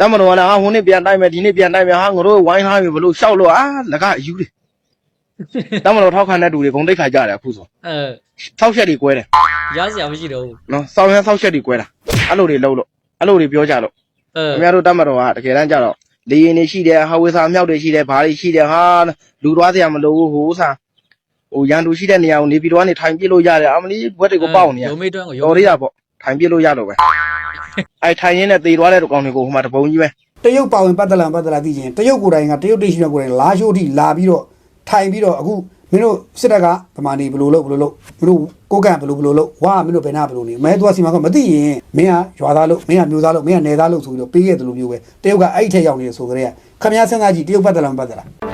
တမတော်ကလည်းဟာဟိုနေ့ပြန်တိုက်မယ်ဒီနေ့ပြန်တိုက်မယ်ဟာငါတို့ဝိုင်းထားပြီဘလို့ရှောက်လို့အာလကအယူတွေတမတော်ထောက်ခံတဲ့တူတွေဂုံတိတ်ခါကြတယ်အခုဆိုအဲဆောက်ချက်တွေကွဲတယ်ရစရာမရှိတော့ဘူးနော်စောင်းရမ်းဆောက်ချက်တွေကွဲတာအဲ့လိုတွေလှုပ်လို့အဲ့လိုတွေပြောကြလို့အဲခင်ဗျားတို့တမတော်ကတကယ်တမ်းကြတော့လေရင်တွေရှိတယ်ဟာဝေစာအမြောက်တွေရှိတယ်ဘာတွေရှိတယ်ဟာလူသွားစရာမလိုဘူးဟိုဥစားဟိုရန်သူရှိတဲ့နေရာကိုနေပြီးတော့ကနေထိုင်ပြစ်လို့ရတယ်အမလီဘွက်တွေကိုပေါက်နေရရုံမေးတွန်းကိုတော်ရရပေါ့ ထိုင်ပြစ်လို့ရတော့ပဲအဲ့ထိုင်ရင်းနဲ့တေသွားတဲ့ကောင်တွေကိုဟိုမှာတပုံကြီးပဲတရုတ်ပါဝင်ပတ်သက်လာပတ်သက်လာသိချင်းတရုတ်ကိုယ်တိုင်ကတရုတ်တိရှိမြကိုယ်တိုင်လာရှိုးအထိလာပြီးတော့ထိုင်ပြီးတော့အခုမင်းတို့စစ်တပ်ကဗမာနေဘယ်လိုလုပ်ဘယ်လိုလုပ်မင်းတို့ကိုကန့်ဘယ်လိုဘယ်လိုလုပ်ဝါမင်းတို့ဘယ်နာဘယ်လိုနေမဲသွားစီမှာကမသိရင်မင်းကရွာသားလို့မင်းကမျိုးသားလို့မင်းကနယ်သားလို့ဆိုပြီးတော့ပေးခဲ့တယ်လို့မျိုးပဲတရုတ်ကအဲ့ဒီထက်ရောက်နေတယ်ဆိုကြတဲ့ခမည်းစဉ်းစားကြည့်တရုတ်ပတ်သက်လာမပတ်သက်လား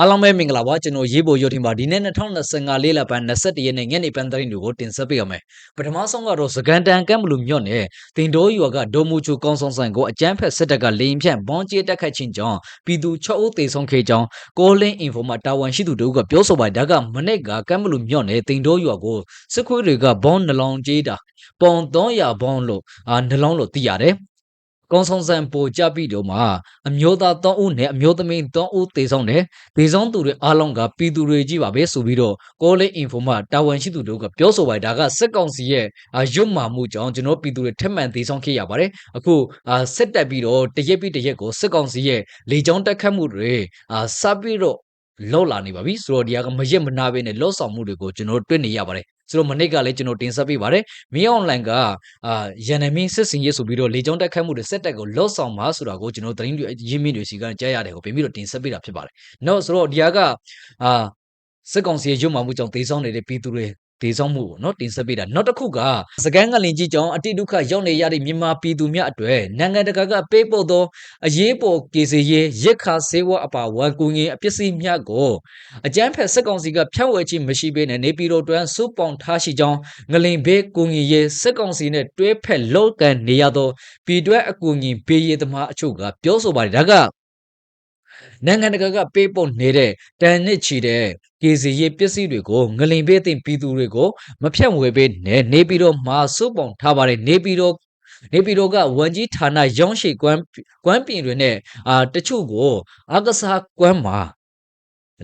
အားလုံးပဲမင်္ဂလာပါကျွန်တော်ရေးပေါ်ရုပ်ထင်ပါဒီနေ့2025လေးလပန်း21ရက်နေ့ညနေပန်းသတင်းတွေကိုတင်ဆက်ပေးရမယ်ပထမဆုံးကတော့စကန်တန်ကမ်ဘလူမြို့နယ်တင်တိုးရွာကဒိုမူချူကောင်းဆောင်ဆိုင်ကိုအကြမ်းဖက်စစ်တပ်ကလေရင်ဖြန့်ဘွန်ကျေးတက်ခတ်ခြင်းကြောင့်ပြည်သူ6ဦးသေဆုံးခဲ့ကြောင်းကိုလင်းအင်ဖိုမှာတာဝန်ရှိသူတို့ကပြောဆိုပါတယ်ဒါကမနေ့ကကမ်ဘလူမြို့နယ်တင်တိုးရွာကိုစစ်ခွေးတွေကဘွန်နှလောင်ကျေးတာပုံ300ဘွန်လို့အာနှလောင်းလို့သိရတယ် ကောင်းဆောင်ဆန်ပိုကြပြီးတော့မှအမျိုးသား3ဦးနဲ့အမျိုးသမီး3ဦးသေဆုံးတယ်။သေဆုံးသူတွေအားလုံးကပြည်သူတွေကြီးပါပဲဆိုပြီးတော့ကောလေးအင်ဖိုမှာတာဝန်ရှိသူတို့ကပြောဆိုပါတယ်ဒါကစစ်ကောင်စီရဲ့အာရွတ်မာမှုကြောင့်ကျွန်တော်ပြည်သူတွေထက်မှန်သေဆုံးခဲ့ရပါတယ်။အခုအာစစ်တက်ပြီးတော့တရက်ပြီးတရက်ကိုစစ်ကောင်စီရဲ့လေကြောင်းတက်ခတ်မှုတွေအာစပြီးတော့ လောက်လာနေပါပြီဆိုတော့ဒီကမရက်မနာပဲနဲ့လော့ဆောင်မှုတွေကိုကျွန်တော်တွေ့နေရပါတယ်ဆိုတော့မနေ့ကလည်းကျွန်တော်တင်ဆက်ပေးပါတယ်မင်းအွန်လိုင်းကအာရန်နမင်းစစ်စင်ရေးဆိုပြီးတော့လေကြောင်းတက်ခတ်မှုတွေစက်တက်ကိုလော့ဆောင်ပါဆိုတာကိုကျွန်တော်သတင်းတွေရင်းမြစ်တွေစီကကြားရတယ်ကိုပြင်ပြီးတော့တင်ဆက်ပေးတာဖြစ်ပါတယ်နော်ဆိုတော့ဒီကအာစစ်ကောင်စီရဲ့ရွတ်မှမှုကြောင့်ဒေဆောင်နေတဲ့ပြည်သူတွေ ဒေဆောင်မှုကိုနော်တင်ဆက်ပေးတာနောက်တစ်ခုကစကန်ကလင်ကြီးကြောင့်အတိဒုက္ခရောက်နေရတဲ့မြန်မာပြည်သူများအတွေ့နိုင်ငံတကာကပေးပို့သောအရေးပေါ်ကေစီရေးရစ်ခါဆေးဝါးအပါဝါကူငင်အပစ္စည်းများကိုအကြမ်းဖက်စစ်ကောင်စီကဖြန့်ဝေခြင်းမရှိဘဲနဲ့နေပြည်တော်တွင်စုပေါင်ထားရှိကြောင်းငလင်ဘေးကူငင်ရေးစစ်ကောင်စီနဲ့တွဲဖက်လောက်ကန်နေရသောပြည်တွဲအကူငင်ဘေးရည်သမားအချို့ကပြောဆိုပါတယ်ဒါက နိုင်ငံတကာကပေးပို့နေတဲ့တန်နစ်ချီတဲ့ကေစီရေးပစ္စည်းတွေကိုငလင်ပေးတဲ့ပြည်သူတွေကိုမဖြန့်ဝေပေးနဲ့နေပြီးတော့မာစုပုံထားပါတယ်နေပြီးတော့နေပြည်တော်ကဝန်ကြီးဌာနရောင်းရှိကွမ်းကွမ်းပြင်တွေနဲ့အာတချို့ကိုအကစားကွမ်းမှာ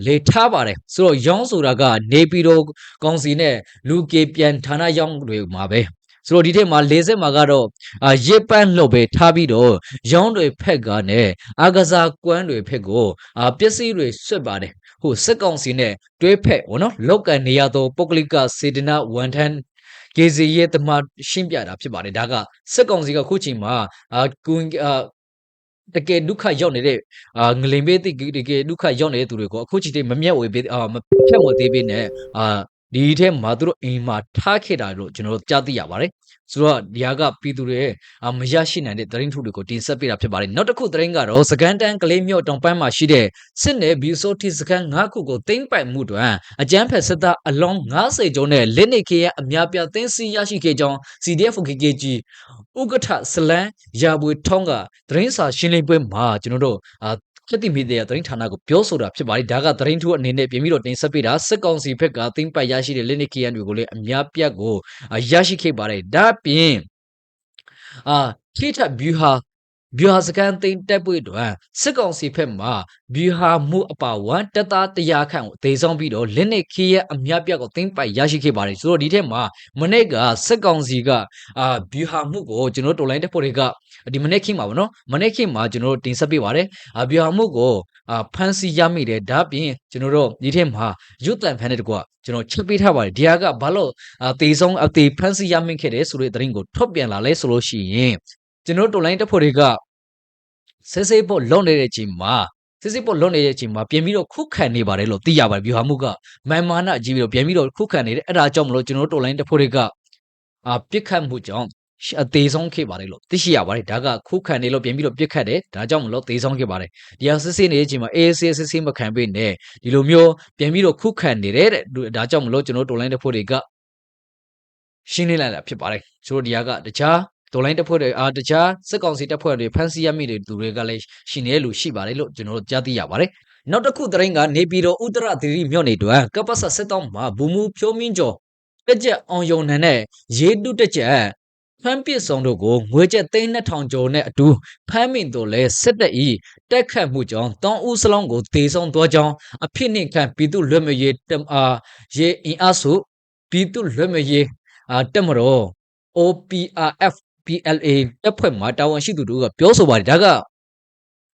လေထားပါတယ်ဆိုတော့ရောင်းဆိုတာကနေပြည်တော်ကောင်စီနဲ့လူကေပြန်ဌာနရောင်းတွေမှာပဲ ဆိုတော့ဒီထက်မှာ40မှာကတော့အာရစ်ပန်းလှုပ်ပဲထားပြီးတော့ရောင်းတွေဖက်ကနဲ့အကစားကွမ်းတွေဖက်ကိုအာပစ္စည်းတွေဆွတ်ပါတယ်ဟိုစစ်ကောင်စီနဲ့တွဲဖက်ဘောနော်လောက်ကန်နေရသောပုဂ္ဂလိကစေတနာဝန်ထမ်းကေစီရဲ့တမရှင်းပြတာဖြစ်ပါတယ်ဒါကစစ်ကောင်စီကခုချိန်မှာအာကွန်အာတကယ်ဒုက္ခရောက်နေတဲ့အာငလင်ပေးတိတကယ်ဒုက္ခရောက်နေတဲ့သူတွေကိုအခုချိန်ထိမမျက်ဝေပေးအာမဖြတ်ဝေသေးပေးနဲ့အာ ဒီထဲမှာသူတို့အိမ်မှာထားခဲ့တာလို့ကျွန်တော်တို့ကြားသိရပါတယ်ဆိုတော့ဒီဟာကပြည်သူတွေအာမရရှိနိုင်တဲ့သတင်းထုတွေကိုတင်ဆက်ပေးတာဖြစ်ပါတယ်နောက်တစ်ခုသတင်းကတော့စကန်တန်ကလေးမြို့တောင်ပိုင်းမှာရှိတဲ့စစ်နယ်ဘီဆိုတီစကန်၅ခုကိုသိမ်းပိုက်မှုတွင်အကြမ်းဖက်စစ်သားအလုံး90ကျော်နဲ့လက်နက်ခဲယအများပြားသိမ်းဆည်းရရှိခဲ့ကြောင်း CDF KKG ဥက္ကဋ္ဌစလန်ရာဘွေထောင်းကသတင်းစာရှင်းလင်းပွဲမှာကျွန်တော်တို့ အာချက်တိမီဒီယာသတင်းဌာနကိုပြောဆိုတာဖြစ်ပါတယ်ဒါကသတင်းထုအနေနဲ့ပြင်ပြီးတော့တင်ဆက်ပေးတာစစ်ကောင်စီဘက်ကသိမ်းပိုက်ရရှိတဲ့လက်နက်ခဲယတွေကိုလည်းအများပြားကိုအာရရှိခဲ့ပါတယ်ဒါ့အပြင်အာခိထဘျူဟာ ဘျူဟာစကန်သိမ်းတက်ပွေတွင်စစ်ကောင်စီဘက်မှဘျူဟာမှုအပါဝမ်တက်သားတရားခန့်ကိုဒေဆောင်ပြီးတော့လက်နက်ခဲယအများပြားကိုသိမ်းပိုက်ရရှိခဲ့ပါတယ်ဆိုတော့ဒီထက်မှာမနေ့ကစစ်ကောင်စီကအာဘျူဟာမှုကိုကျွန်တော်တို့တော်လိုင်းတက်ဖို့တွေကဒီမနေ့ခင်းမှာဗောနော်မနေ့ခင်းမှာကျွန်တော်တို့တင်ဆက်ပေးပါတယ်အာဘျူဟာမှုကိုအာဖန်စီရမိတယ်ဒါပြင်ကျွန်တော်တို့ဒီထက်မှာရွတ်တန်ဖန်တဲ့တကွကျွန်တော်ချက်ပေးထားပါတယ်ဒီဟာကဘာလို့အာတေဆုံးအသေးဖန်စီရမိခဲ့တယ်ဆိုတဲ့သတင်းကိုထုတ်ပြန်လာလဲဆိုလို့ရှိရင် ကျွန်တော်တို့တော်လိုင်းတက်ဖို့တွေကဆဲဆဲဖို့လွန်နေတဲ့အချိန်မှာစစ်စစ်ပေါ်လွတ်နေတဲ့အချိန်မှာပြင်ပြီးတော့ခုခံနေပါတယ်လို့သိရပါတယ်ဗျူဟာမှုကမိုင်မာနာကြီးပြီးတော့ပြင်ပြီးတော့ခုခံနေတယ်အဲ့ဒါကြောင့်မလို့ကျွန်တော်တို့တော်လိုင်းတက်ဖို့တွေကအာပြစ်ခတ်မှုကြောင့်အသေးဆုံးခဲ့ပါတယ်လို့သိရှိရပါတယ်ဒါကခုခံနေလို့ပြင်ပြီးတော့ပြစ်ခတ်တယ်ဒါကြောင့်မလို့သေဆုံးခဲ့ပါတယ်ဒီဟာစစ်စစ်နေတဲ့အချိန်မှာအေးဆေးစစ်စစ်မခံပေးနဲ့ဒီလိုမျိုးပြင်ပြီးတော့ခုခံနေတဲ့တဲ့ဒါကြောင့်မလို့ကျွန်တော်တို့တော်လိုင်းတက်ဖို့တွေကရှင်းနေလိုက်တာဖြစ်ပါတယ်ဆိုတော့ဒီဟာကတခြား တော်လိုင်းတပ်ဖွဲ့တွေအာတခြားစစ်ကောင်စီတပ်ဖွဲ့တွေဖမ်းဆီးရမိတဲ့သူတွေကလည်းရှိနေလို့ရှိပါတယ်လို့ကျွန်တော်တို့ကြားသိရပါတယ်နောက်တစ်ခုသတင်းကနေပြည်တော်ဥတရသီရိမြို့နယ်တွင်ကပ္ပစစစ်တောင်းမှာဘူမူဖြိုးမင်းကျော်တက်ကြက်အောင်ယုံနန်နဲ့ရေတုတက်ကြက်ဖမ်းပစ်ဆောင်တို့ကိုငွေကျပ်သိန်း2000ကျော်နဲ့အတူဖမ်းမိတို့လဲစစ်တပ်ဤတက်ခတ်မှုကြောင့်တောင်းဦးစလုံးကိုတေဆောင်သွားကြောင်းအဖြစ်နှင့်ခံပြည်သူလွတ်မရေးတမအာရေအင်အားစုပြည်သူလွတ်မရေးအာတက်မတော် OPRF PLA တပ်ဖွဲ့မှာတာဝန်ရှိသူတို့ကပြောဆိုပါတယ်ဒါက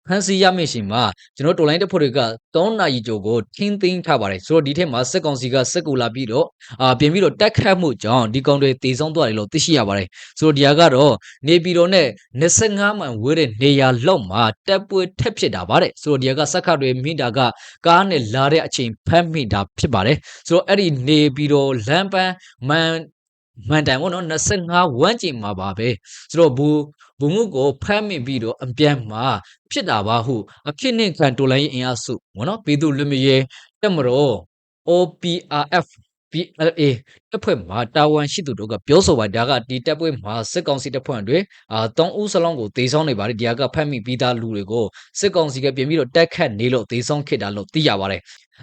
ဖန်စီရမယ့်ရှင်မှာကျွန်တော်တော်လိုင်းတပ်ဖွဲ့တွေက3နာရီကျော်ကိုထင်းသိမ်းထားပါတယ်ဆိုတော့ဒီထက်မှာစစ်ကောင်စီကစစ်ကူလာပြီးတော့အာပြင်ပြီးတော့တက်ခတ်မှုကြောင့်ဒီကောင်တွေတေဆုံးသွားတယ်လို့သိရှိရပါတယ်ဆိုတော့ဒီဟာကတော့နေပြည်တော်နဲ့25မိုင်ဝေးတဲ့နေရာလောက်မှာတပ်ပွဲထက်ဖြစ်တာပါတဲ့ဆိုတော့ဒီဟာကစက်ခတ်တွေမိတာကကားနဲ့လာတဲ့အချိန်ဖမ်းမိတာဖြစ်ပါတယ်ဆိုတော့အဲ့ဒီနေပြည်တော်လမ်းပန်းမန် မန်တိုင်ပေါ့နော်25ဝန်းကျင်မှာပါပဲဆိုတော့ဘူဘူမှုကိုဖမ်းမိပြီးတော့အပြန်မှာဖြစ်တာပါဟုအဖြစ်နှင့်ခံတော်လိုင်းအင်အားစုပေါ့နော်ပြည်သူလူမျိုးရေးတက်မတော် OPRF PLA တပ်ဖွဲ့မှာတာဝန်ရှိသူတို့ကပြောဆိုပါဒါကဒီတပ်ဖွဲ့မှာစစ်ကောင်စီတပ်ဖွဲ့တွေအာတောင်းဦးစလုံးကိုတေဆောင်နေပါတယ်ဒီဟာကဖမ်းမိပြီးသားလူတွေကိုစစ်ကောင်စီကပြင်ပြီးတော့တက်ခတ်နေလို့တေဆောင်ခဲ့တာလို့သိရပါတယ်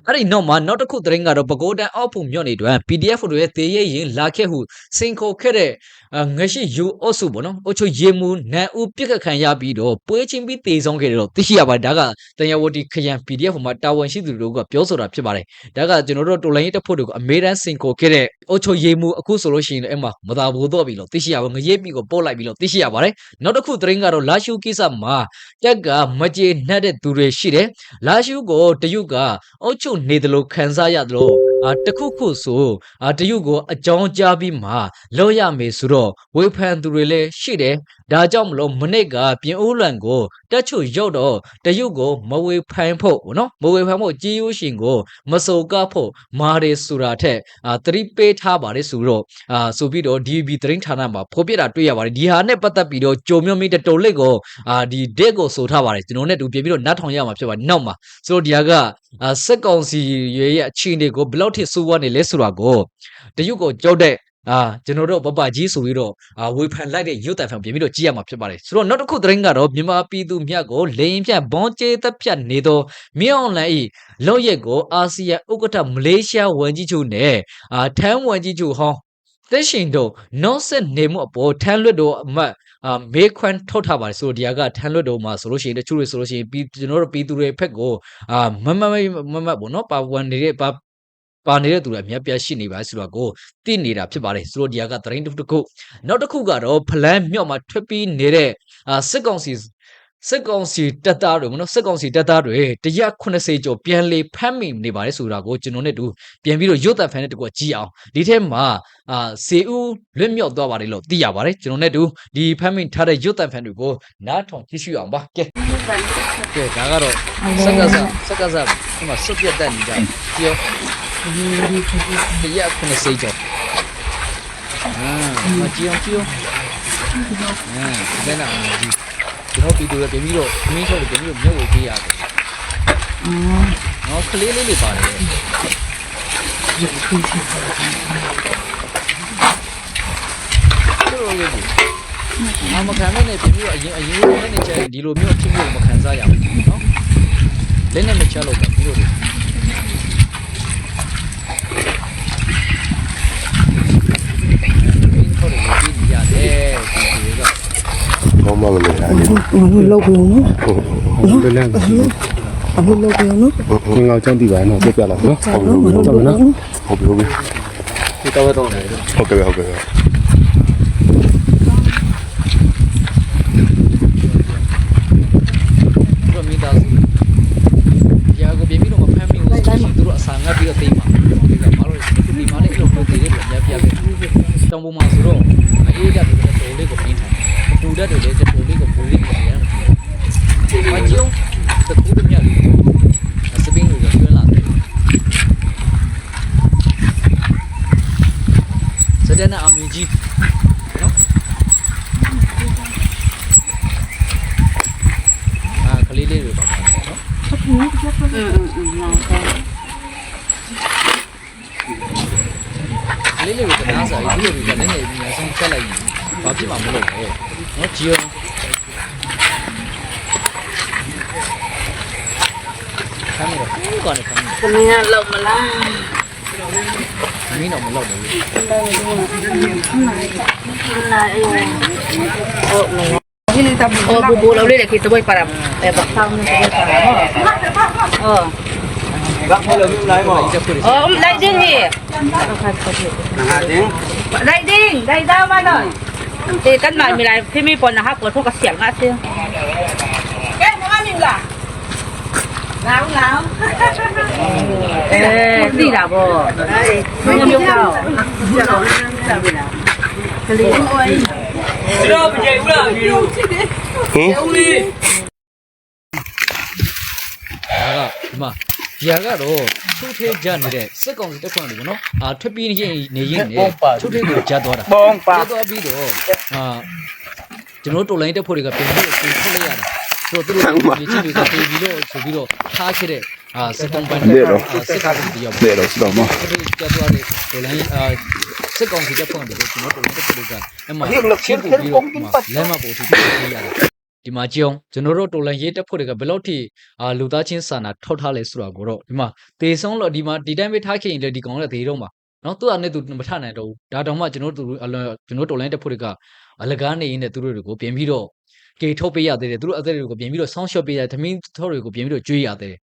အဲ့ဒီနောက်မှာနောက်တစ်ခုသတင်းကတော့ပကိုးတန်အောက်ဖုံမြို့နယ်တွင် PDF တွေရဲ့တေးရဲရင်လာခဲ့ဟုစင်ခိုခဲ့တဲ့အာငရှိယူအုပ်စုပေါ့နော်အုတ်ချိုရေမူနန်ဦးပြစ်ခတ်ခံရပြီးတော့ပွဲချင်းပြီးတေဆောင်ခဲ့တယ်လို့သိရှိရပါတယ်ဒါကတန်ရဝတီခရံ PDF မှာတာဝန်ရှိသူတို့ကပြောဆိုတာဖြစ်ပါတယ်ဒါကကျွန်တော်တို့တော်လိုင်းရေးတပ်ဖွဲ့တွေကိုအမေရန်စင်ခိုခဲ့တဲ့အုတ်ချိုရေမူအခုဆိုလို့ရှိရင်လည်းအဲ့မှာမသာဘူးတော့ပြီလို့သိရှိရပါငရေပြီကိုပို့လိုက်ပြီလို့သိရှိရပါတယ်နောက်တစ်ခုသတင်းကတော့လာရှုကိစ္စမှာတက်ကမကြေနှက်တဲ့သူတွေရှိတယ်လာရှုကိုတယုကအုတ်ချိုနေတယ်လို့ခံစားရတယ်လို့အာတခုခုဆိုအာတယုကိုအကြောင်းကြားပြီးမှလောက်ရမယ်ဆိုတော့ဝေဖန်သူတွေလည်းရှိတယ်ဒါကြောင့်မလို့မနစ်ကပြင်ဦးလွန်ကို တက်ချုရောက်တော့တယုကိုမဝေဖန်ဖို့နော်မဝေဖန်ဖို့ကြီးရိုးရှင်ကိုမစုံကပ်ဖို့မာတယ်ဆိုတာထက်အာသတိပေးထားပါတယ်ဆိုတော့အာဆိုပြီးတော့ DB သတင်းဌာနမှာဖော်ပြတာတွေ့ရပါတယ်ဒီဟာနဲ့ပတ်သက်ပြီးတော့ကြုံမြုံမိတတော်လက်ကိုအာဒီ date ကိုဆိုထားပါတယ်ကျွန်တော်နဲ့တူပြင်ပြီးတော့နတ်ထောင်ရမှာဖြစ်ပါတယ်နောက်မှာဆိုတော့ဒီဟာကအာစက်ကောင်စီရဲ့ရဲ့အခြေအနေကိုဘယ်လောက်ထိစိုးဝါးနေလဲဆိုတာကိုတရုတ်ကိုကြောက်တဲ့ အာကျွန်တော်တို့ပပကြီးဆိုပြီးတော့အာဝေဖန်လိုက်တဲ့ရုပ်တံဖန်ပြင်ပြီးတော့ကြည့်ရမှာဖြစ်ပါတယ်ဆိုတော့နောက်တစ်ခုသတင်းကတော့မြန်မာပြည်သူမြတ်ကိုလေရင်ဖြတ်ဘွန်ကျေးသက်ဖြတ်နေသောမြေအောင်လန်ဤလောက်ရက်ကိုအာဆီယံဥက္ကဋ္ဌမလေးရှားဝန်ကြီးချုပ်နဲ့အာထမ်းဝန်ကြီးချုပ်ဟောင်းသက်ရှင်တို့နော့ဆက်နေမှုအပေါ်ထမ်းလွတ်တော်အမတ်အာမေခွန်းထုတ်ထားပါတယ်ဆိုတော့ဒီဟာကထမ်းလွတ်တော်မှာဆိုလို့ရှိရင်တချို့တွေဆိုလို့ရှိရင်ပြည်ကျွန်တော်တို့ပြည်သူတွေဖက်ကိုအာမမမမမပေါ့နော်ပါဝင်နေတဲ့ပါ ပါနေတဲ့သူတွေအများပြားရှိနေပါဆိုတော့ကိုသိနေတာဖြစ်ပါတယ်ဆိုတော့ဒီဟာကသတင်းတစ်ခုနောက်တစ်ခုကတော့ဖလန်းမြော့မှာထွက်ပြီးနေတဲ့အာစစ်ကောင်စီစစ်ကောင်စီတပ်သားတွေမနော်စစ်ကောင်စီတပ်သားတွေ180ကျော်ပြန်လေဖမ်းမိနေပါတယ်ဆိုတာကိုကျွန်တော်နဲ့တူပြန်ပြီးတော့ရုတ်တံဖန်နဲ့တကွကြည့်အောင်ဒီထဲမှာအာစေဦးလွတ်မြောက်သွားပါတယ်လို့သိရပါတယ်ကျွန်တော်နဲ့တူဒီဖမ်းမိထားတဲ့ရုတ်တံဖန်တွေကိုနားထောင်ကြည့်ရှုအောင်ပါကဲကဲဒါကတော့စက္ကစစက္ကစဒီမှာစွတ်ပြတ်တက်နေကြ တယ်ပြော180ကျော်အာမကြည့်အောင်ကြည့်အောင်အာဘယ်နာမကြည့်ကျွန်တော်ပြည်သူတွေပြင်ပြီးတော့မင်းချုပ်တွေပြင်ပြီးတော့မြုပ်ဝေးပေးရတယ်။အော်နော်ကလေးလေးတွေပါတယ်။ကျတော့လေအမခံနဲ့ပြင်ပြီးတော့အရင်အရင်နဲ့နေချင်ဒီလိုမျိုးအဖြစ်မျိုးမခံစားရဘူးနော်။လက်နဲ့မချလို့ပဲဒီလိုတွေမင်း ချုပ်တွေရေးပြီးရတယ်ဒီတွေကကောင်းပါမလို့လားဒီဘယ်လိုလုပ်ကြလဲဟုတ်တယ်လည်းဘယ်လိုလုပ်ကြလဲနော်ငင်ငေါចောင်းတည်ပါနော်ပြပြလာနော်ကြာတော့ဘယ်လိုဟုတ်လုပ်ပြီလဲနော်ဟုတ်ပြီဟုတ်ပြီဒီတော့တော့နေတယ်ဟုတ်ကဲ့ဟုတ်ကဲ့ သူတို့မိသားစုကြာကိုပြင်ပြီးတော့မဖမ်းမိဘူးဆိုရင်သူတို့အစာငတ်ပြီးတော့သိမ်းမှာဒီကမလို့ဒီမှာလည်းအဲ့လိုပုံသေးတယ်လို့ကြားပြပဲတောင် ပေါ်မှာဆိုတော့အေးကြတယ်တော်လေးကိုပြင်းထားပူတတ်တယ်လေတော်လေးကိုပူလေးကိုပြန်မကြုံတကူတမြတ်စ လေးလေးတွေကနားစားပြီးဒီလိုတွေကလည်းလည်းအများဆုံးချက်လိုက်ရင် ဘာဖြစ်မှမလုပ်ဘူးနော်ကြည်အောင်ခမ်းနေတော့ဘူးကနေခမ်းနေ သမီးကလောက်မလား မင်းတော့မလုပ်ဘူး နာအေးဟုတ်မလားအော်ဘူဘူလောက်လေးလေခေတဘိုက်ပါရအဲဘာသာမနေပါရအော် ဘာမလို့လိုက်မော တက်ဖို့ အော်လိုက်တင်းဟေးလိုက်တင်းလိုက်သားမနော်เอ๊ะกันหน่อยมีอะไรพี่มีปนนะครับปวดทุกกระเสียงอ่ đây đinh đây ra mà rồi thì tất lại mình lại khi mình còn là hát của thuốc cả xiềng ngã chưa cái nó ăn nhìn là lão lão ê đi là bồ không có yêu cầu Ừ. Đó, đúng rồi. ဒီဟာကတော့ထုထဲကြနေတဲ့စစ်ကောင်စီတက်ခွန်းတွေပေါ့နော်အာထွက်ပြေးနေရင်နေရင်နဲ့ထုထဲကိုကြသွားတာပုံပါကြသွားပြီးတော့အာကျွန်တော်တို့တော်လိုင်းတက်ဖို့တွေကပြန်ပြီးပြန်ထွက်လိုက်ရတယ်ဆိုတော့သူတို့ဒီချင်းတွေကပြေးပြီးတော့ဆိုပြီးတော့ထားခဲ့တဲ့အာစစ်ကောင်ပန်တဲ့စစ်ကောင်စီတရားပေါ့တော့တော့မဟုတ်ကြသွားတယ်တော်လိုင်းအာစစ်ကောင်စီတက်ခွန်းတွေကိုကျွန်တော်တို့တော်လိုင်းတက်ဖို့တွေကအဲ့မှာချင်းကိုပြီးတော့လမ်းမပေါ်ထိပြေးရတယ် ဒီမှာကြည့်အောင်ကျွန်တော်တို့တော်လန်ရေးတက်ဖို့တွေကဘယ်လောက်ထိအာလူသားချင်းစာနာထောက်ထားလဲဆိုတာကိုတော့ဒီမှာတေဆုံးလို့ဒီမှာဒီတိုင်းပဲထားခဲ့ရင်လေဒီကောင်လည်းသေတော့မှာနော်သူ့အနေနဲ့သူမထနိုင်တော့ဘူးဒါတောင်မှကျွန်တော်တို့အလွန်ကျွန်တော်တော်လိုင်းတက်ဖို့တွေကအလကားနေရင်းနဲ့သူတို့တွေကိုပြင်ပြီးတော့ကေထုတ်ပေးရသေးတယ်သူတို့အသက်တွေကိုပြင်ပြီးတော့ဆောင်းရှော့ပေးရသမင်းထောက်တွေကိုပြင်ပြီးတော့ကျွေးရသေးတယ်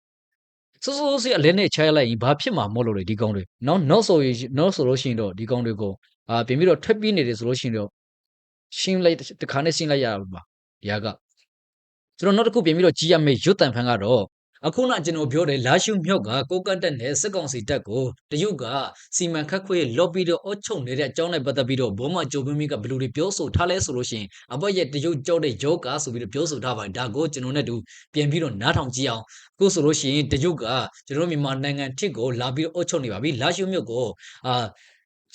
စိုးစိုးစီအလဲနဲ့ချဲလိုက်ရင်ဘာဖြစ်မှာမို့လို့လေဒီကောင်တွေနော်နောက်ဆိုရင်နောက်ဆိုလို့ရှိရင်တော့ဒီကောင်တွေကိုအာပြင်ပြီးတော့ထွက်ပြီးနေတယ်ဆိုလို့ရှိရင်တော့ရှင်းလိုက်တခါနဲ့ရှင်းလိုက်ရပါဒီဟာက ကျွန်တော်နောက်တစ်ခုပြင်ပြီးတော့ကြီးရမယ့်ရွတ်တန်ဖန်ကတော့အခုနကျွန်တော်ပြောတယ်လာရှုမြောက်ကကိုကတ်တက်နဲ့စစ်ကောင်စီတက်ကိုတရုတ်ကစီမံခတ်ခွေလော့ပြီးတော့အုတ်ချုပ်နေတဲ့အကြောင်းနဲ့ပတ်သက်ပြီးတော့ဘောမကြိုပင်းမီကဘယ်လိုတွေပြောဆိုထားလဲဆိုလို့ရှိရင်အပတ်ရဲ့တရုတ်ကြောက်တဲ့ယောဂဆိုပြီးတော့ပြောဆိုထားပါတယ်ဒါကိုကျွန်တော်နဲ့တူပြင်ပြီးတော့နားထောင်ကြည့်အောင်အခုဆိုလို့ရှိရင်တရုတ်ကကျွန်တော်မြန်မာနိုင်ငံတစ်ကိုလာပြီးတော့အုတ်ချုပ်နေပါပြီလာရှုမြောက်ကိုအာ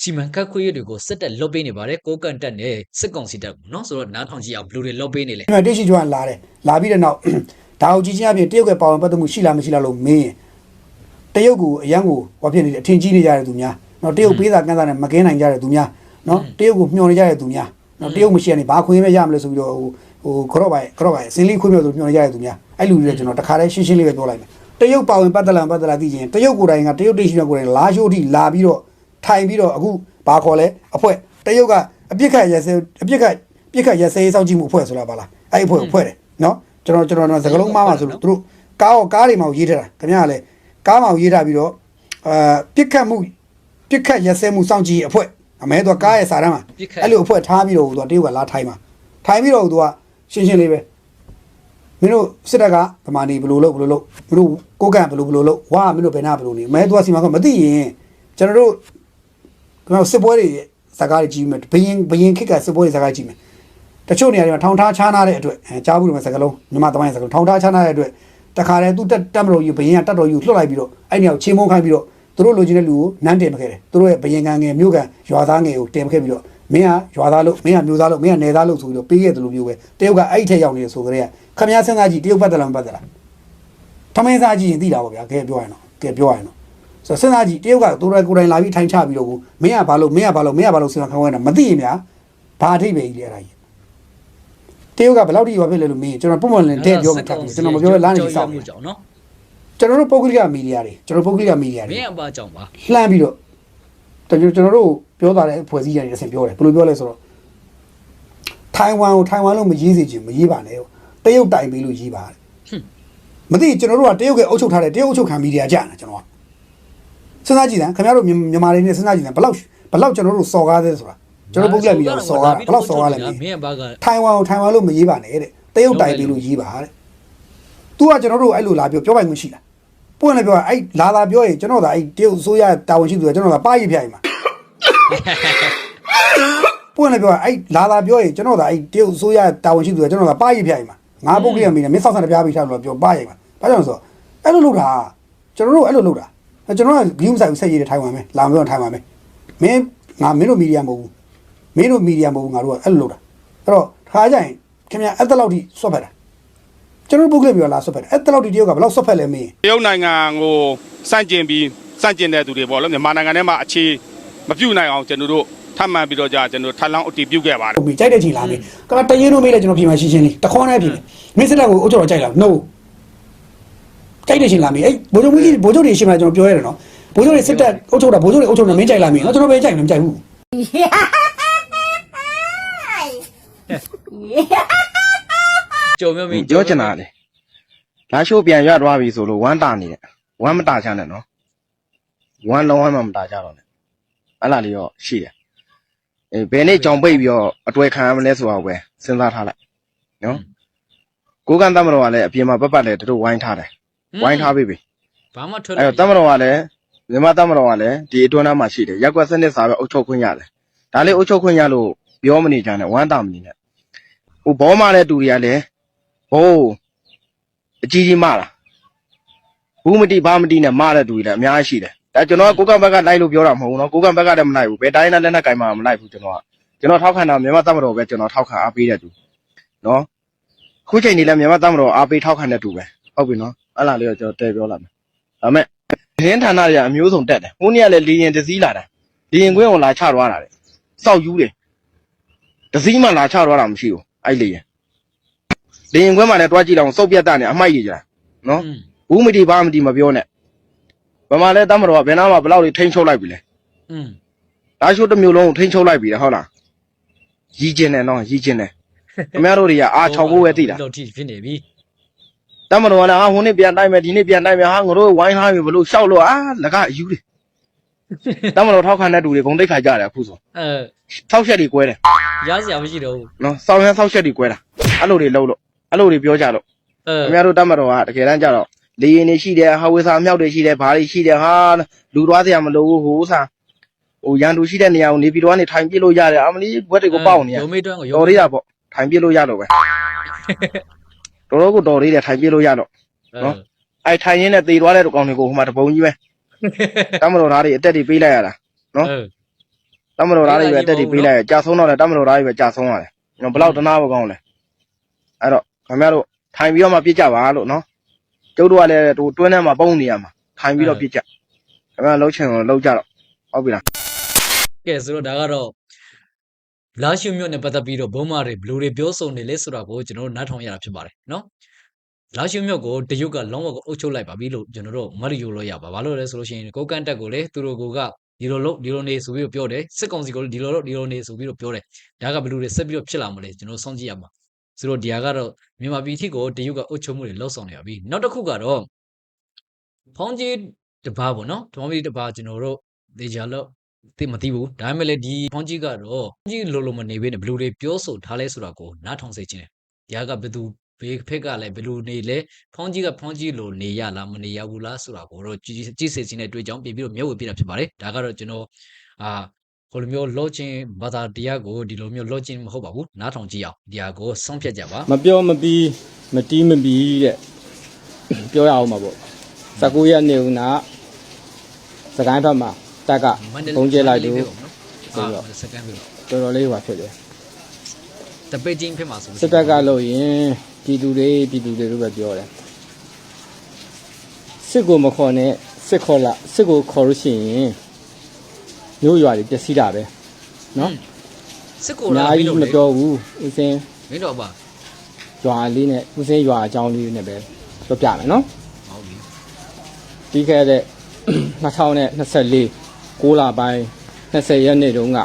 စီမံခတ်ခွေတွေကိုစစ်တက်လော့ပေးနေပါတယ်ကိုကတ်တက်နဲ့စစ်ကောင်စီတက်ကိုနော်ဆိုတော့နားထောင်ကြည့်အောင်ဘယ်လိုတွေလော့ပေးနေလဲဒီမှာတိတ်ရှိကျွမ်းလာတယ်လာပြီးတဲ့နောက်ဒါကိုကြည့်ချင်းအပြင်တရုတ်ကပါဝင်ပတ်သက်မှုရှိလားမရှိလားလို့မေးရင်တရုတ်ကိုအရန်ကိုဟောဖြစ်နေတယ်အထင်ကြီးနေကြတဲ့သူများနော်တရုတ်ပေးတာကန်းတာနဲ့မကင်းနိုင်ကြတဲ့သူများနော်တရုတ်ကိုမျှော်နေကြတဲ့သူများနော်တရုတ်မရှိရနေဘာခွင့်မဲရမလဲဆိုပြီးတော့ဟိုဟိုခရော့ပိုင်ခရော့ပိုင်စင်းလေးခွင့်မဲဆိုမျှော်နေကြတဲ့သူများအဲ့လူတွေကျွန်တော်တခါတည်းရှင်းရှင်းလေးပဲပြောလိုက်မယ်တရုတ်ပါဝင်ပတ်သက်လားပတ်သက်လားသိချင်းတရုတ်ကိုယ်တိုင်ကတရုတ်တိတ်ရှိတဲ့ကိုယ်တိုင်လာရှိုးထိလာပြီးတော့ ထိုင်ပြီးတော့အခုဘာခေါ်လဲအဖွဲ့တရုတ်ကအပြစ်ခတ်ရစဲအပြစ်ခတ်ပြစ်ခတ်ရစဲစောင့်ကြည့်မှုအဖွဲ့ဆိုတာပါလားအဲ့အဖွဲ့ကိုဖွဲ့တယ်နော်ကျွန်တော်ကျွန်တော်စကလုံးမှားမှာဆိုလို့သူတို့ကားရောကားတွေမှာရေးထားတာခင်ဗျားကလည်းကားမှာရေးထားပြီးတော့အာပြစ်ခတ်မှုပြစ်ခတ်ရစဲမှုစောင့်ကြည့်အဖွဲ့အမဲတော့ကားရဲ့စာတမ်းမှာပြစ်ခတ်အဲ့လိုအဖွဲ့ထားပြီးတော့သူကတရုတ်ကလာထိုင်မှာထိုင်ပြီးတော့သူကရှင်းရှင်းလေးပဲမင်းတို့စစ်တပ်ကဗမာနေဘယ်လိုလုပ်ဘယ်လိုလုပ်မင်းတို့ကိုကန့်ဘယ်လိုဘယ်လိုလုပ်ဝါမင်းတို့ဘယ်နာဘယ်လိုနေမဲသူကစီမံကမသိရင်ကျွန်တော်တို့ ကျွန်တော်စစ်ပွဲတွေစကားတွေကြီးမယ်ဘယင်ဘယင်ခစ်ကစစ်ပွဲတွေစကားကြီးမယ်တချို့နေရာတွေမှာထောင်ထားချားနာတဲ့အတွက်အဲကြားဘူးတယ်မစကားလုံးမြမသမိုင်းစကားလုံးထောင်ထားချားနာတဲ့အတွက်တခါတည်းသူတက်တက်မလို့ယူဘယင်ကတက်တော်ယူလွှတ်လိုက်ပြီးတော့အဲ့နေရာကိုချင်းမုန်းခိုင်းပြီးတော့သူတို့လိုချင်တဲ့လူကိုနန်းတင်မခဲ့တယ်သူတို့ရဲ့ဘယင်ကငယ်မြို့ကန်ရွာသားငယ်ကိုတင်မခဲ့ပြီးတော့မင်းကရွာသားလို့မင်းကမျိုးသားလို့မင်းကနယ်သားလို့ဆိုပြီးတော့ပေးခဲ့တယ်လို့မျိုးပဲတရုတ်ကအဲ့ဒီထက်ရောက်နေတယ်ဆိုကြတဲ့ခမည်းစဉ်းစားကြည့်တရုတ်ပတ်တယ်လားမပတ်တယ်လားထမင်းစားကြည့်ရင်သိတာပေါ့ဗျာကဲပြောရရင်တော့ကဲပြောရရင်တော့ ဆိုတော့စဉ်းစားကြည့်တရုတ်ကသူတို့ကိုယ်တိုင်လာပြီးထိုင်ချပြီးတော့ကိုမင်းကဘာလို့မင်းကဘာလို့မင်းကဘာလို့စဉ်းစားခေါင်းဝင်တာမသိရင်ဗျာဘာအထိပ္ပယ်ကြီးလဲအဲ့ဒါကြီးတရုတ်ကဘယ်လောက်ထိရွာဖြစ်လဲလို့မင်းကျွန်တော်ပုံမှန်လည်းတဲ့ပြောမှထပ်ပြီးကျွန်တော်မပြောဘဲလမ်းနေစောင့်မှုနေကြောင့်နော်ကျွန်တော်တို့ပုဂ္ဂလိကမီဒီယာတွေကျွန်တော်ပုဂ္ဂလိကမီဒီယာမတွေင်းအပါကြောင့်ပါလှမ်းပြီးတော့ကျွန်တော်ကျွန်တော်တို့ပြောတာတဲ့ဖွဲ့စည်းရတဲ့အဆင်ပြောတယ်ဘယ်လိုပြောလဲဆိုတော့ထိုင်ဝမ်ကိုထိုင်ဝမ်လို့မရေးစေချင်မရေးပါနဲ့တရုတ်တိုင်ပေးလို့ရေးပါတယ်မသိကျွန်တော်တို့ကတရုတ်ကအုပ်ချုပ်ထားတဲ့တရုတ်အုပ်ချုပ်ခံမီဒီယာကြာတယ်ကျွန်တော်က စဉ်းစားကြည့်တယ်ခင်ဗျားတို့မြန်မာတွေနဲ့စဉ်းစားကြည့်တယ်ဘလောက်ဘလောက်ကျွန်တော်တို့စော်ကားသေးဆိုတာကျွန်တော်ပုဂ္ဂလိကမီဒီယာကိုစော်ကားဘလောက်စော်ကားလဲမင်းမင်းအပါကထိုင်ဝမ်ကိုထိုင်ဝမ်လို့မရေးပါနဲ့တဲ့တရုတ်တိုင်ပေးလို့ရေးပါတဲ့။ तू ကကျွန်တော်တို့အဲ့လိုလာပြောပြောပိုင်ခွင့်ရှိလား။ပွင့်လည်းပြောအဲ့လာသာပြောရင်ကျွန်တော်သာအဲ့တရုတ်အစိုးရတာဝန်ရှိသူကကျွန်တော်သာပါရပြိုင်မှာ။ပွင့်လည်းပြောအဲ့လာသာပြောရင်ကျွန်တော်သာအဲ့တရုတ်အစိုးရတာဝန်ရှိသူကကျွန်တော်သာပါရပြိုင်မှာ။ငါပုတ်ကလေးမင်းနဲ့မင်းဆောက်ဆန်တပြားပြီးထားလို့ပြောပါရိုင်မှာ။ဘာကြောင့်လဲဆိုတော့အဲ့လိုလုပ်တာကျွန်တော်တို့အဲ့လိုလုပ်တာ။ ကျွန်တော်ကဂီးမဆိုင်ဘူးဆက်ရည်တဲ့ထိုင်ဝမ်ပဲလာမပြောထိုင်ဝမ်ပဲ။မင်းငါမင်းတို့မီဒီယာမဟုတ်ဘူး။မင်းတို့မီဒီယာမဟုတ်ဘူးငါတို့ကအဲ့လိုလုပ်တာ။အဲ့တော့ခါကြရင်ခင်ဗျအဲ့တလောက်ထိဆွတ်ဖက်တာကျွန်တော်ပုဂ္ဂလိကပြောလာဆွတ်ဖက်တာအဲ့တလောက်ထိတရုတ်ကဘယ်လောက်ဆွတ်ဖက်လဲမင်းတရုတ်နိုင်ငံကိုစန့်ကျင်ပြီးစန့်ကျင်တဲ့သူတွေပေါ့လို့မြန်မာနိုင်ငံထဲမှာအခြေမပြုတ်နိုင်အောင်ကျွန်တော်တို့ထပ်မံပြီးတော့ကြာကျွန်တော်ထပ်လောင်းအတည်ပြုခဲ့ပါတယ်ဟုတ်ပြီကြိုက်တဲ့ချိန်လာပြီကတရေလို့မေးလိုက်ကျွန်တော်ပြင်မှာရှင်းရှင်းလေးတခေါနဲ့ပြင်မင်းစစ်တပ်ကိုအုပ်ချုပ်တော့ကြိုက်လား no ကြိုက်တဲ့ချိန်လာပြီအဲ့ဘိုးချုပ်ကြီးဘိုးချုပ်တွေရှင်းမှာကျွန်တော်ပြောရတယ်နော်ဘိုးချုပ်တွေစစ်တပ်အုပ်ချုပ်တာဘိုးချုပ်တွေအုပ်ချုပ်နေမင်းကြိုက်လားမင်းနော်ကျွန်တော်ပဲကြိုက်တယ်မကြိုက်ဘူးကြုံမြမီပြောချင်တာလေလာရှိုးပြန်ရွသွားပြီဆိုလို့ဝမ်းတာနေတယ်ဝမ်းမတာချနဲ့နော်ဝမ်းလုံးဝမ်းမမတာကြတော့နဲ့အဲ့လားလေးရောရှိတယ်အေးဘယ်နေ့ကြောင်ပိတ်ပြီးတော့အတွေ့ခံရမလဲဆိုတာကိုပဲစဉ်းစားထားလိုက်နော်ကိုကန်တမတော်ကလည်းအပြင်မှာပတ်ပတ်လဲတို့ဝိုင်းထားတယ် ဝိုင်းထားပြီပြီဘာမှထွက်အဲ့တော့တမတော်ကလည်းမြန်မာတမတော်ကလည်းဒီအတွင်းသားမှာရှိတယ်ရက်ကွက်စနစ်စာပဲအုပ်ချုပ်ခွင့်ရတယ်ဒါလေးအုပ်ချုပ်ခွင့်ရလို့ပြောမနေကြနဲ့ဝမ်းတာမနေနဲ့ဟိုဘောမတဲ့တူတွေကလည်းဟိုးအကြီးကြီးမတာဘူးမတိဘာမတိနဲ့မတဲ့တူတွေလည်းအများကြီးရှိတယ်ဒါကျွန်တော်ကကိုကဘက်ကလိုက်လို့ပြောတာမဟုတ်ဘူးနော်ကိုကဘက်ကလည်းမလိုက်ဘူးဘယ်တိုင်းနဲ့လက်နဲ့ကင်မှမလိုက်ဘူးကျွန်တော်ကကျွန်တော်ထောက်ခံတာမြန်မာတမတော်ပဲကျွန်တော်ထောက်ခံအားပေးတဲ့တူနော်ခုချိန်นี้လည်းမြန်မာတမတော်အားပေးထောက်ခံတဲ့တူပဲဟုတ်ပြီနော် အဲ့လားလေးတော့ကျွန်တော်တဲပြောလာမယ်ဒါမဲ့ဒင်းဌာနတွေကအမျိုးစုံတက်တယ်။ဟိုနေ့ကလည်းလေရင်တစည်းလာတာ။လေရင်ကွင်းကိုလာချသွားတာတဲ့။စောက်ယူတယ်။တစည်းမှလာချသွားတာမရှိဘူး။အဲ့လေရင်။လေရင်ကွင်းမှလည်းတွားကြည့်လောက်စုပ်ပြတ်တာနဲ့အမိုက်ကြီးကြတာ။နော်။ဘူးမတီဘာမတီမပြောနဲ့။ဗမာလဲတမတော်ကဘယ်နာမှဘလောက်တွေထိန်းချုပ်လိုက်ပြီလဲอืม။ဒါရှို့တစ်မျိုးလုံးကိုထိန်းချုပ်လိုက်ပြီလေဟုတ်လား။ရီးကျင်တယ်နော်ရီးကျင်တယ်။ခင်ဗျားတို့တွေကအာ6ကိုပဲသိတာတော့ထိဖြစ်နေပြီ။ တမတော်ကလည်းအာဟိုနေ့ပြန်တိုက်မယ်ဒီနေ့ပြန်တိုက်မယ်ဟာငါတို့ဝိုင်းထားပြီဘလို့ရှောက်လို့အာလကအယူတယ်။တမတော်ထောက်ခံတဲ့တူတွေဂုံတိတ်ခါကြတယ်အခုဆိုအဲဆောက်ရှက်တွေကွဲတယ်ရစရာမရှိတော့ဘူးနော်စောင်းရမ်းဆောက်ရှက်တွေကွဲတာအဲ့လိုတွေလုံးလို့အဲ့လိုတွေပြောကြလို့အဲခင်ဗျားတို့တတ်မတော်ကတကယ်တမ်းကြတော့လေရင်တွေရှိတယ်ဟာဝေစာအမြောက်တွေရှိတယ်ဘာတွေရှိတယ်ဟာလူသွားစရာမလိုဘူးဟိုစားဟိုရန်သူရှိတဲ့နေရာကိုနေပြီးတော့ကနေထိုင်ပြစ်လို့ရတယ်အမလီဘွက်တွေကိုပေါက်နေရရုံမေးတွန်းကိုတော်သေးတာပေါ့ထိုင်ပြစ်လို့ရတော့ပဲ တော်တော်ကိုတော်သေးတယ်ထိုင်ပြစ်လို့ရတော့နော်အဲ့ထိုင်ရင်းနဲ့သေသွားတဲ့ကောင်တွေကိုဟိုမှာတပုံကြီးပဲတတ်မတော်သားတွေအတက်တွေပေးလိုက်ရတာနော်အဲတတ်မတော်သားတွေပဲအတက်တွေပေးလိုက်ရကြာဆုံးတော့တယ်တတ်မတော်သားတွေပဲကြာဆုံးရတယ်နော်ဘယ်လောက်တနာမကောင်းလဲအဲ့တော့ခင်ဗျားတို့ထိုင်ပြီးတော့မှပြစ်ကြပါလို့နော်ကျုပ်တို့ကလည်းဟိုတွင်းထဲမှာပုံနေရမှာထိုင်ပြီးတော့ပြစ်ကြခင်ဗျားလှုပ်ချင်တော့လှုပ်ကြတော့ဟုတ်ပြီလားကဲဆိုတော့ဒါကတော့ လာရှုမြို့နဲ့ပတ်သက်ပြီးတော့ဘုံမာတွေဘလူတွေပြောဆိုနေလဲဆိုတာကိုကျွန်တော်တို့နားထောင်ရတာဖြစ်ပါတယ်နော်လာရှုမြို့ကိုတရုတ်ကလုံးဝကိုအုပ်ချုပ်လိုက်ပါပြီလို့ကျွန်တော်တို့မတ်ယူလို့ရပါဘာလို့လဲဆိုလို့ရှိရင်ကိုကန့်တက်ကိုလေသူတို့ကဒီလိုလို့ဒီလိုနေဆိုပြီးတော့ပြောတယ်စစ်ကောင်စီကိုလည်းဒီလိုလို့ဒီလိုနေဆိုပြီးတော့ပြောတယ်ဒါကဘလူတွေဆက်ပြီးတော့ဖြစ်လာမလဲကျွန်တော်စောင့်ကြည့်ရမှာဆိုတော့ဒီဟာကတော့မြန်မာပြည်ထိကိုတရုတ်ကအုပ်ချုပ်မှုတွေလှုပ်ဆောင်နေပါပြီနောက်တစ်ခုကတော့ဖောင်းကြီးတပါးပေါ့နော်ဖောင်းကြီးတပါးကျွန်တော်တို့ဒေဂျာလို့ သိမသိဘူးဒါပေမဲ့လည်းဒီဖောင်းကြီးကတော့ဖောင်းကြီးလိုလိုမနေဘဲနဲ့ဘယ်လူတွေပြောဆိုထားလဲဆိုတာကိုနားထောင်စေခြင်းတယ်ဒီကဘယ်သူဘေးဖက်ကလည်းဘယ်လူနေလဲဖောင်းကြီးကဖောင်းကြီးလိုနေရလားမနေရဘူးလားဆိုတာကိုတော့ကြည့်ကြည့်စေခြင်းနဲ့တွေ့ကြောင်းပြင်ပြီးတော့မျက်ဝေပြတာဖြစ်ပါတယ်ဒါကတော့ကျွန်တော်အာဟိုလိုမျိုးလော့ချင်းဘာသာတရားကိုဒီလိုမျိုးလော့ချင်းမဟုတ်ပါဘူးနားထောင်ကြည့်အောင်ဒီဟာကိုဆုံးဖြတ်ကြပါမပြောမပြီးမတီးမပြီးတဲ့ပြောရအောင်ပါပေါ့19ရက်နေဦးနာစကိုင်းဘက်မှာ တက်ကဘုံကျဲလိုက်လို့အာစကန်ပြီတော်တော်လေးဟွာဖြစ်တယ်တပိတ်ချင်းဖြစ်မှာဆိုစစ်တပ်ကလို့ရင်ပြည်သူတွေပြည်သူတွေလို့ပဲပြောတယ်စစ်ကိုမခေါ်နဲ့စစ်ခေါ်လာစစ်ကိုခေါ်လို့ရှိရင်မျိုးရွာတွေပျက်စီးတာပဲနော်စစ်ကိုအလာများပြီးကြီးလို့မလေပြောဘူးဦးစင်းမင်းတော့ပါရွာလေးနဲ့ဦးစင်းရွာအကြောင်းလေးနဲ့ပဲပြောပြမယ်နော်ဟုတ်ပြီပြီးခဲ့တဲ့2024 6လပိုင်း20ရက်နေ့တုန်းက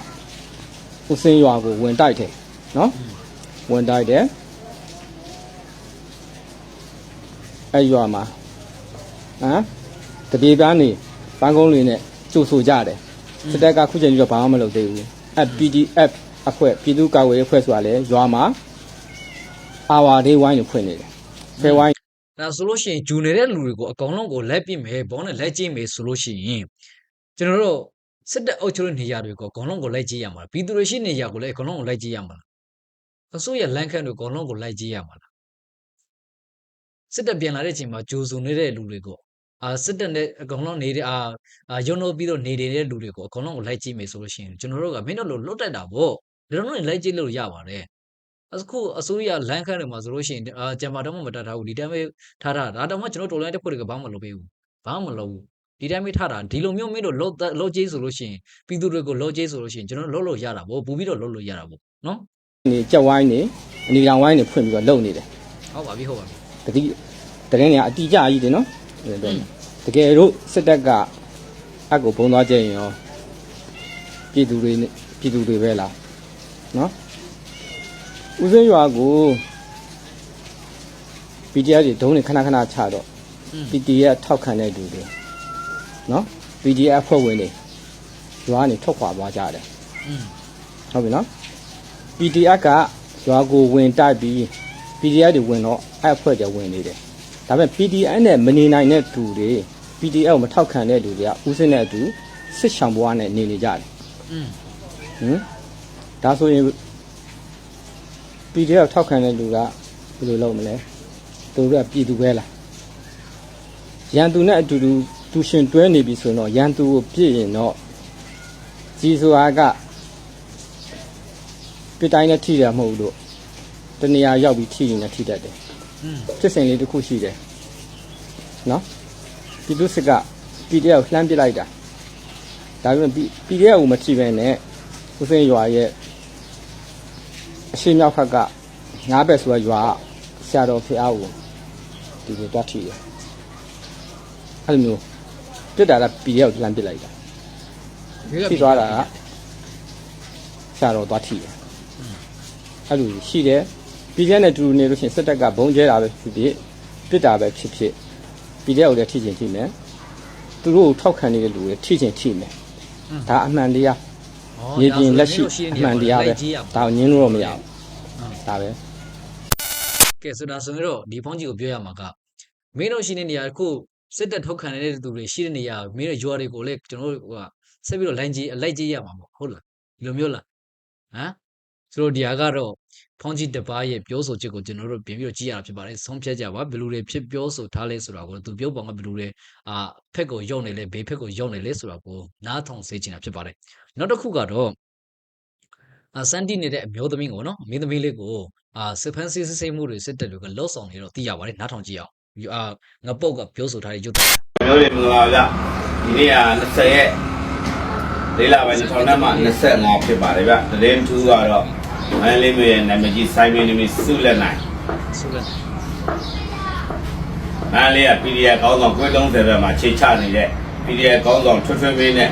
ဦးစင်းရွာကိုဝင်တိုက်တယ်နော်ဝင်တိုက်တယ်အဲ့ရွာမှာဟမ်တပြေပန်းနေပန်းကုန်းလေးနဲ့ကြိုဆိုကြတယ်စစ်တပ်ကခုချိန်ကြီးတော့ဘာမှမလုပ်သေးဘူးအဲ့ PDF အဖွဲ့ပြည်သူ့ကာကွယ်ရေးအဖွဲ့ဆိုတာလေရွာမှာအာဝါဒေးဝိုင်းကိုဖွင့်နေတယ်ဖဲဝိုင်းဒါဆိုလို့ရှိရင်ဂျူနေတဲ့လူတွေကိုအကောင်လုံးကိုလက်ပစ်မယ်ဘောနဲ့လက်ကြည့်မယ်ဆိုလို့ရှိရင် ကျွန်တော်တို့စစ်တပ်အုပ်ချုပ်တဲ့နေရာတွေကိုအကောင်လုံးကိုလိုက်ကြည့်ရမှာလားပြည်သူတွေရှိနေရာကိုလည်းအကောင်လုံးကိုလိုက်ကြည့်ရမှာလားအစိုးရလမ်းခန့်တွေအကောင်လုံးကိုလိုက်ကြည့်ရမှာလားစစ်တပ်ပြန်လာတဲ့အချိန်မှာဂျိုစုနေတဲ့လူတွေကိုအာစစ်တပ်နဲ့အကောင်လုံးနေတဲ့အာအာရုံလို့ပြီးတော့နေနေတဲ့လူတွေကိုအကောင်လုံးကိုလိုက်ကြည့်မယ်ဆိုလို့ရှိရင်ကျွန်တော်တို့ကမင်းတို့လိုလွတ်တက်တာပေါ့ဒီလိုမျိုးလိုက်ကြည့်လို့ရပါတယ်အခုအစိုးရလမ်းခန့်တွေမှာဆိုလို့ရှိရင်အာဂျမ်မာတော့မှမတတ်ထားဘူးဒီတိုင်းပဲထားတာဒါတော့မှကျွန်တော်တော်လိုင်းတက်ဖွဲ့တွေကဘာမှမလုပ်ပေးဘူးဘာမှမလုပ်ဘူး ဒီတိုင်းမေးထားတာဒီလိုမျိုးမင်းတို့လောလောကျေးဆိုလို့ရှိရင်ပြည်သူတွေကိုလောကျေးဆိုလို့ရှိရင်ကျွန်တော်တို့လောလို့ရတာပေါ့ပူပြီးတော့လောလို့ရတာပေါ့နော်နေကြက်ဝိုင်းနေအနီလောင်ဝိုင်းနေဖွင့်ပြီးတော့လုံနေတယ်ဟုတ်ပါပြီဟုတ်ပါပြီတတိတရင်နေအတီကြကြီးတယ်နော်အဲ့ဒါတကယ်လို့စစ်တပ်ကအက်ကိုဘုံသွားကြရင်ရောပြည်သူတွေနဲ့ပြည်သူတွေပဲလားနော်ဦးစင်းရွာကို PDF တွေဒုံးနေခဏခဏချတော့ PDF ထောက်ခံတဲ့လူတွေ နော် PDF ဖွဲ့ဝင်တွေရွာကနေထွက်ခွာသွားကြတယ်ဟုတ်ပြီနော် PDF ကရွာကိုဝင်တိုက်ပြီး PDF တွေဝင်တော့အဲ့အဖွဲ့တွေဝင်နေတယ်ဒါပေမဲ့ PDF နဲ့မနေနိုင်တဲ့သူတွေ PDF ကိုမထောက်ခံတဲ့သူတွေကဥစဉ်တဲ့အတူစစ်ဆောင်ဘွားနဲ့နေနေကြတယ်ဟင်ဒါဆိုရင် PDF ထောက်ခံတဲ့လူကဘယ်လိုလုပ်မလဲသူတို့ကပြည်သူပဲလားရန်သူနဲ့အတူတူ သူရှင်တွဲနေပြီဆိုတော့ရန်သူကိုပြည့်ရင်တော့ကြီးစွာကပြစ်တိုင်းနဲ့ထိတာမဟုတ်ဘူးလို့တနေရာရောက်ပြီးထိရင်လည်းထိတတ်တယ်อืมဖြစ်စဉ်လေးတစ်ခုရှိတယ်နော်ပြည်သူစစ်က PDF ကိုလှမ်းပစ်လိုက်တာဒါပေမဲ့ PDF ကိုမထိပဲနဲ့ဦးစင်းရွာရဲ့အရှိမြောက်ဖက်ကငါးဘက်ဆိုတဲ့ရွာကဆရာတော်ဖះကိုဒီလိုတွားထိတယ်အဲ့လိုမျိုး ပြစ်တာက PDF ကိုလှမ်းပစ်လိုက်တာထိသွားတာကဆရာတော်တွားထိတယ်အဲ့လိုရှိတယ် PDF နဲ့တူတူနေလို့ရှိရင်စစ်တပ်ကဘုံကျဲတာပဲဖြစ်ဖြစ်ပြစ်တာပဲဖြစ်ဖြစ် PDF ကိုလည်းထိချင်ထိမယ်သူတို့ကိုထောက်ခံနေတဲ့လူတွေထိချင်ထိမယ်ဒါအမှန်တရားဩမြေပြင်လက်ရှိဒါဆိုရင်အမှန်တရားပဲလိုက်ကြည့်ရမှာဒါကိုညင်းလို့တော့မရဘူးဒါပဲကဲဆိုတာဆိုရင်တော့ဒီဖုန်းကြီးကိုပြောရမှာကမင်းတို့ရှိတဲ့နေရာခု စစ်တပ်ထုတ်ခံနေတဲ့သူတွေရှိတဲ့နေရာမင်းတို့ရွာတွေကိုလည်းကျွန်တော်တို့ဟိုကဆက်ပြီးတော့လိုင်းကြီးအလိုက်ကြီးရမှာပေါ့ဟုတ်လားဒီလိုမျိုးလားဟမ်ဆိုတော့ဒီဟာကတော့ဖုန်းကြီးတစ်ပါးရဲ့ပြောဆိုချက်ကိုကျွန်တော်တို့ပြင်ပြီးတော့ကြည့်ရတာဖြစ်ပါတယ်ဆုံးဖြတ်ကြပါဘယ်လိုတွေဖြစ်ပြောဆိုထားလဲဆိုတာကိုသူပြောပုံကဘယ်လိုတွေအာဖက်ကိုယုံနေလဲဘေးဖက်ကိုယုံနေလဲဆိုတာကိုနားထောင်စေချင်တာဖြစ်ပါတယ်နောက်တစ်ခုကတော့အာစန်တီနေတဲ့အမျိုးသမီးကိုနော်အမျိုးသမီးလေးကိုအာစစ်ဖန်စစ်စစ်မှုတွေစစ်တပ်တွေကလှုပ်ဆောင်နေတော့သိရပါတယ်နားထောင်ကြည့်အောင် အာငပုတ်ကပြောဆိုထားတဲ့ရုပ်တံမျိုးတွေမင်္ဂလာပါဗျဒီနေ့က20ရက်လေးလပိုင်း2000နဲ့မှ25ဖြစ်ပါတယ်ဗျတရင်2ကတော့မန္တလေးမြို့ရဲ့နာမည်ကြီးစိုင်းမင်းနေမည်စုလက်နိုင်ဆိုတဲ့မန္တလေးက PDF ကောင်းဆောင်ကွဲ30ဘက်မှာခြေချနေတဲ့ PDF ကောင်းဆောင်ထွတ်ထွတ်မင်းနဲ့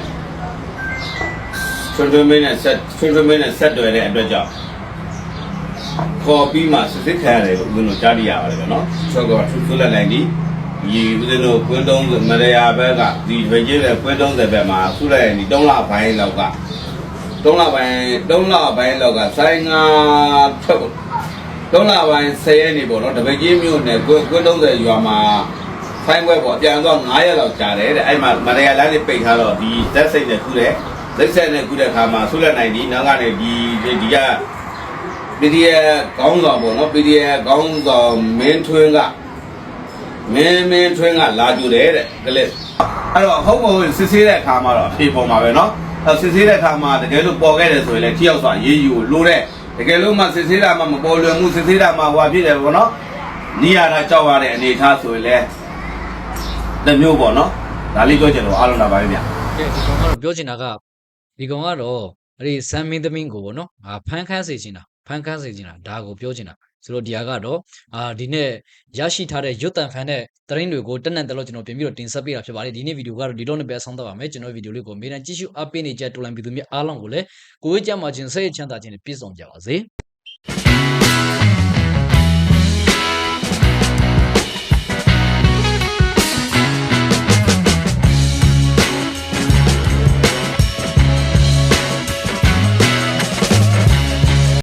ထွတ်ထွတ်မင်းနဲ့ဆက်ထွတ်ထွတ်မင်းနဲ့ဆက်တွယ်တဲ့အတွက်ကြောင့် ခေါ်ပြီးမှစစ်စစ်ခံရတယ်လို့ဦးဇင်းတို့ကြားသိရပါတယ်ဗျနော်ဆောက်ကထွတ်ထွတ်လက်နိုင်ဒီဒီဦးဇင်းတို့ကွင်း30မရယာဘက်ကဒီဗကြီးပဲကွင်း30ဘက်မှာဆုလိုက်ရင်ဒီ3လပိုင်းလောက်က3လပိုင်း3လပိုင်းလောက်ကဆိုင်ငါဖြုတ်သုံးလပိုင်း10ရက်နေပေါ့နော်တပည့်ကြီးမြို့နယ်ကွကွ30ရွာမှာဖိုင်းပွဲပေါ့အပြန်တော့9ရက်လောက်ကြာတယ်တဲ့အဲ့မှာမရယာလမ်းတွေပိတ်ထားတော့ဒီဇက်စိတ်နဲ့ခုတဲ့ဇက်ဆက်နဲ့ခုတဲ့ခါမှာဆုလက်နိုင်ဒီနောက်ကနေဒီဒီက PDF ကောင်းဆောင်ပေါ့နော် PDF ကောင်းဆောင်မင်းထွင်းကမင်းမင်းထွင်းကလာကြတယ်တဲ့ကလေးအဲ့တော့ဟုတ်မဟုတ်စစ်ဆေးတဲ့အခါမှာတော့အဖြေပေါ်မှာပဲနော်အဲ့စစ်ဆေးတဲ့အခါမှာတကယ်လို့ပေါ်ခဲ့တယ်ဆိုရင်လည်းထိရောက်စွာရေးယူလို့တဲ့တကယ်လို့မှစစ်ဆေးတာမှမပေါ်လွယ်မှုစစ်ဆေးတာမှဟိုအဖြစ်တယ်ပေါ့နော်နီးရတာကြောက်ရတဲ့အနေအထားဆိုရင်လည်းတစ်မျိုးပေါ့နော်ဒါလေးပြောချင်တော့အားလုံးလာပါပဲဗျကဲဒီကောင်ကတော့ပြောချင်တာကဒီကောင်ကတော့အဲ့ဒီစမ်းမင်းသမင်းကိုပေါ့နော်အာဖန်ခန်းစေချင်တာ ဖန်ခန်းစေချင်တာဒါကိုပြောချင်တာဆိုတော့ဒီဟာကတော့အာဒီနေ့ရရှိထားတဲ့ရွတ်တန်ဖန်တဲ့သတင်းတွေကိုတက်နက်တယ်လို့ကျွန်တော်ပြင်ပြီးတော့တင်ဆက်ပေးတာဖြစ်ပါတယ်ဒီနေ့ဗီဒီယိုကတော့ဒီတော့နဲ့ပဲဆောင်းတော့ပါမယ်ကျွန်တော်ဗီဒီယိုလေးကိုအမေနဲ့ကြည့်ရှုအားပေးနေကြတူလန်ပြည်သူများအားလုံးကိုလည်းကိုယ်ဝေးကြမှာခြင်းစိတ်ချမ်းသာခြင်းနဲ့ပြည့်စုံကြပါစေ